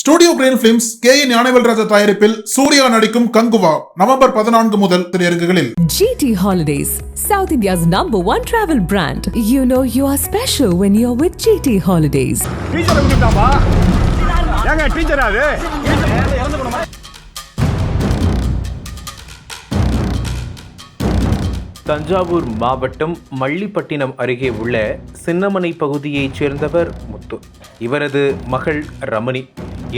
Studio green films K N Gnanavel Raja தயாரிப்பில் சூர்யா நடிக்கும் Kanguva November பதினான்கு முதல் திரையரங்குகளில். GT Holidays, South India's number one travel brand. You know you are special when you're with GT Holidays. டீச்சரை விட்டுட்டாப்பா ஏங்க டீச்சரா அது? தஞ்சாவூர் மாவட்டம் மல்லிப்பட்டினம் அருகே உள்ள சின்னமனை பகுதியைச் சேர்ந்தவர் முத்து. இவரது மகள் ரமணி.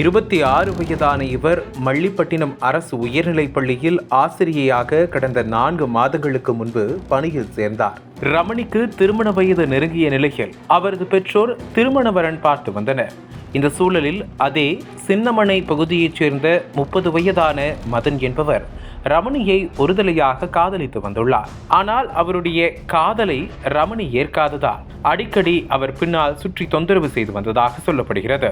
இருபத்தி ஆறு வயதான இவர் மல்லிப்பட்டினம் அரசு உயர்நிலைப் பள்ளியில் ஆசிரியையாக கடந்த நான்கு மாதங்களுக்கு முன்பு பணியில் சேர்ந்தார். ரமணிக்கு திருமண வயது நெருங்கிய நிலையில் அவரது பெற்றோர் திருமண வரன் பார்த்து வந்தனர். இந்த சூழலில் அதே சின்னமனை பகுதியைச் சேர்ந்த முப்பது வயதான மதன் என்பவர் ரமணியை ஒருதலையாக காதலித்து வந்துள்ளார். ஆனால் அவருடைய காதலை ரமணி ஏற்காததால் அடிக்கடி அவர் பின்னால் சுற்றி தொந்தரவு செய்து வந்ததாக சொல்லப்படுகிறது.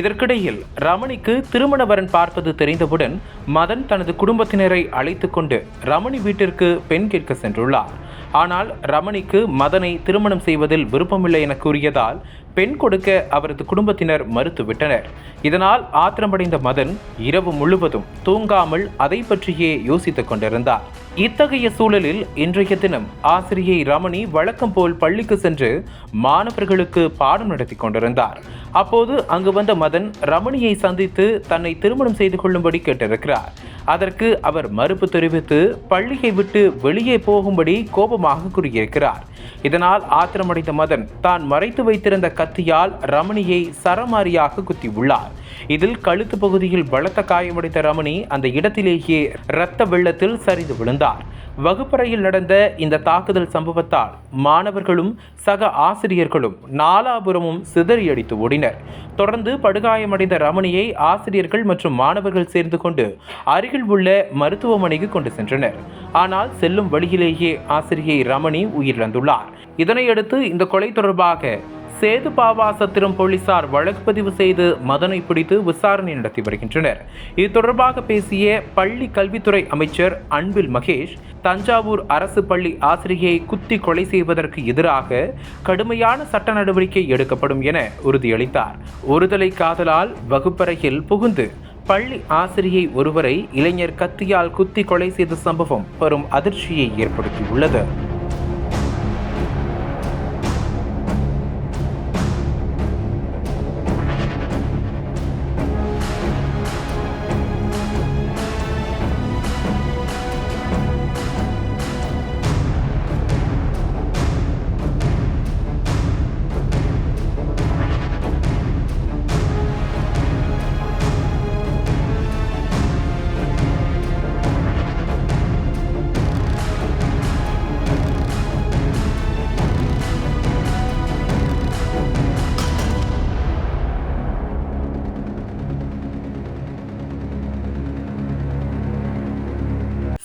இதற்கிடையில் ரமணிக்கு திருமண வரன் பார்ப்பது தெரிந்தவுடன் மதன் தனது குடும்பத்தினரை அழைத்து கொண்டு ரமணி வீட்டிற்கு பெண் கேட்க சென்றுள்ளார். ஆனால் ரமணிக்கு மதனை திருமணம் செய்வதில் விருப்பமில்லை என கூறியதால் பெண் கொடுக்க அவரது குடும்பத்தினர் மறுத்துவிட்டனர். இதனால் ஆத்திரமடைந்த மதன் இரவு முழுவதும் தூங்காமல் அதை பற்றியே யோசித்துக் கொண்டிருந்தார். இத்தகைய சூழலில் இன்றைய தினம் ஆசிரியை ரமணி வழக்கம் போல் பள்ளிக்கு சென்று மாணவர்களுக்கு பாடம் நடத்தி கொண்டிருந்தார். அப்போது அங்கு வந்த மதன் ரமணியை சந்தித்து தன்னை திருமணம் செய்து கொள்ளும்படி கேட்டிருக்கிறார். அதற்கு அவர் மறுப்பு தெரிவித்து பள்ளியை விட்டு வெளியே போகும்படி கோபமாக கூறியிருக்கிறார். இதனால் ஆத்திரமடைந்த மதன் தான் மறைத்து வைத்திருந்த கத்தியால் ரமணியை சரமாரியாக குத்தியுள்ளார். இதில் கழுத்து பகுதியில் பலத்த காயமடைந்த ரமணி அந்த இடத்திலேயே இரத்த வெள்ளத்தில் சரிந்து விழுந்தார். வகுப்பறையில் நடந்த இந்த தாக்குதல் சம்பவத்தால் மாணவர்களும் சக ஆசிரியர்களும் நாலாபுரமும் சிதறியடித்து ஓடினர். தொடர்ந்து படுகாயமடைந்த ரமணியை ஆசிரியர்கள் மற்றும் மாணவர்கள் சேர்ந்து கொண்டு அருகில் உள்ள மருத்துவமனைக்கு கொண்டு சென்றனர். ஆனால் செல்லும் வழியிலேயே ஆசிரியை ரமணி உயிரிழந்துள்ளார். இதனையடுத்து இந்த கொலை தொடர்பாக சேது பாவாசத்திரம் போலீசார் வழக்கு பதிவு செய்து மதனை பிடித்து விசாரணை நடத்தி வருகின்றனர். இது தொடர்பாக பேசிய பள்ளி கல்வித்துறை அமைச்சர் அன்பில் மகேஷ் தஞ்சாவூர் அரசு பள்ளி ஆசிரியை குத்தி கொலை செய்வதற்கு எதிராக கடுமையான சட்ட நடவடிக்கை எடுக்கப்படும் என உறுதியளித்தார். ஒருதலை காதலால் வகுப்பறையில் புகுந்து பள்ளி ஆசிரியை ஒருவரை இளைஞர் கத்தியால் குத்தி கொலை செய்த சம்பவம் பெரும் அதிர்ச்சியை ஏற்படுத்தியுள்ளது.